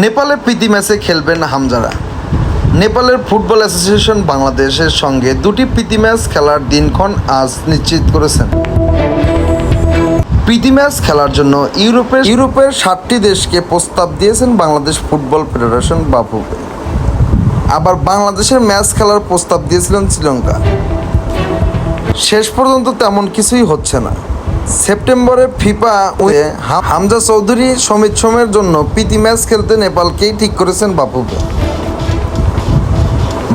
নেপালে প্রীতি ম্যাচে খেলবেন হামজারা। নেপালের ফুটবল অ্যাসোসিয়েশন বাংলাদেশের সঙ্গে দুটি প্রীতি ম্যাচ খেলার দিনক্ষণ আজ নিশ্চিত করেছেন। প্রীতি ম্যাচ খেলার জন্য ইউরোপের ইউরোপের সাতটি দেশকে প্রস্তাব দিয়েছেন বাংলাদেশ ফুটবল ফেডারেশন বাফুকে আবার বাংলাদেশের ম্যাচ খেলার প্রস্তাব দিয়েছিলেন শ্রীলঙ্কা। শেষ পর্যন্ত তেমন কিছুই হচ্ছে না। সেপ্টেম্বরে ফিফা হামজা চৌধুরী সমিত সোমের জন্য প্রীতি ম্যাচ খেলতে নেপালকেই ঠিক করেছেন বাপুকে।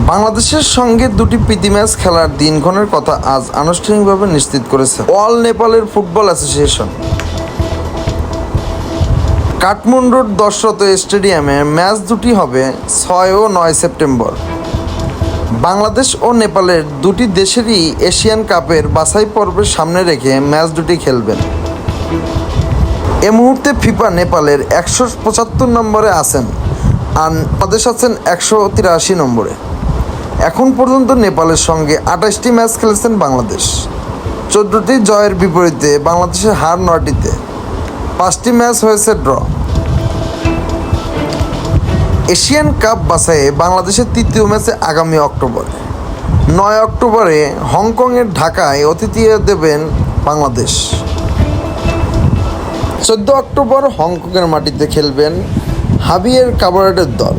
বাংলাদেশের সঙ্গে দুটি প্রীতি ম্যাচ খেলার দিনক্ষণের কথা আজ আনুষ্ঠানিকভাবে নিশ্চিত করেছে অল নেপালের ফুটবল অ্যাসোসিয়েশন। কাঠমান্ডুর দশরত স্টেডিয়ামে ম্যাচ দুটি হবে ছয় ও নয় সেপ্টেম্বর। বাংলাদেশ ও নেপালের দুটি দেশেরই এশিয়ান কাপের বাছাই পর্বের সামনে রেখে ম্যাচ দুটি খেলবেন। এ মুহূর্তে ফিফা নেপালের একশো পঁচাত্তর নম্বরে আছেন আর বাংলাদেশ আছেন একশো তিরাশি নম্বরে। এখন পর্যন্ত নেপালের সঙ্গে আঠাশটি ম্যাচ খেলেছেন বাংলাদেশ। চোদ্দোটি জয়ের বিপরীতে বাংলাদেশের হার নয়টিতে। পাঁচটি ম্যাচ হয়েছে ড্র। এশিয়ান কাপ বাছাইয়ে বাংলাদেশের তৃতীয় ম্যাচে আগামী অক্টোবরে। নয় অক্টোবরে হংকংয়ের ঢাকায় অতিথিয়ে দেবেন বাংলাদেশ। চোদ্দ অক্টোবর হংকংয়ের মাটিতে খেলবেন হাবিয়ের কাবারেটের দল।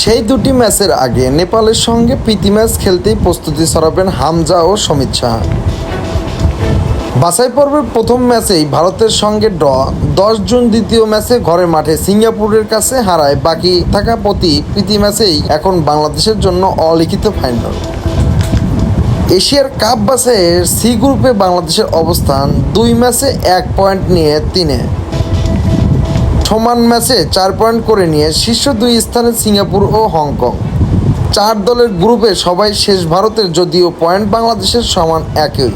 সেই দুটি ম্যাচের আগে নেপালের সঙ্গে প্রীতি ম্যাচ খেলতেই প্রস্তুতি সরাবেন হামজা ও সমিত সাহা। বাছাই পর্বের প্রথম ম্যাচেই ভারতের সঙ্গে ড্র। দশ জুন দ্বিতীয় ম্যাচে ঘরের মাঠে সিঙ্গাপুরের কাছে হারায় বাকি থাকা প্রতি প্রীতি ম্যাচেই এখন বাংলাদেশের জন্য অলিখিত ফাইনাল। এশিয়ার কাপ বাছাইয়ের সি গ্রুপে বাংলাদেশের অবস্থান, দুই ম্যাচে এক পয়েন্ট নিয়ে তিনে। সমান ম্যাচে চার পয়েন্ট করে নিয়ে শীর্ষ দুই স্থানে সিঙ্গাপুর ও হংকং। চার দলের গ্রুপে সবাই শেষ ভারতের, যদিও পয়েন্ট বাংলাদেশের সমান একই।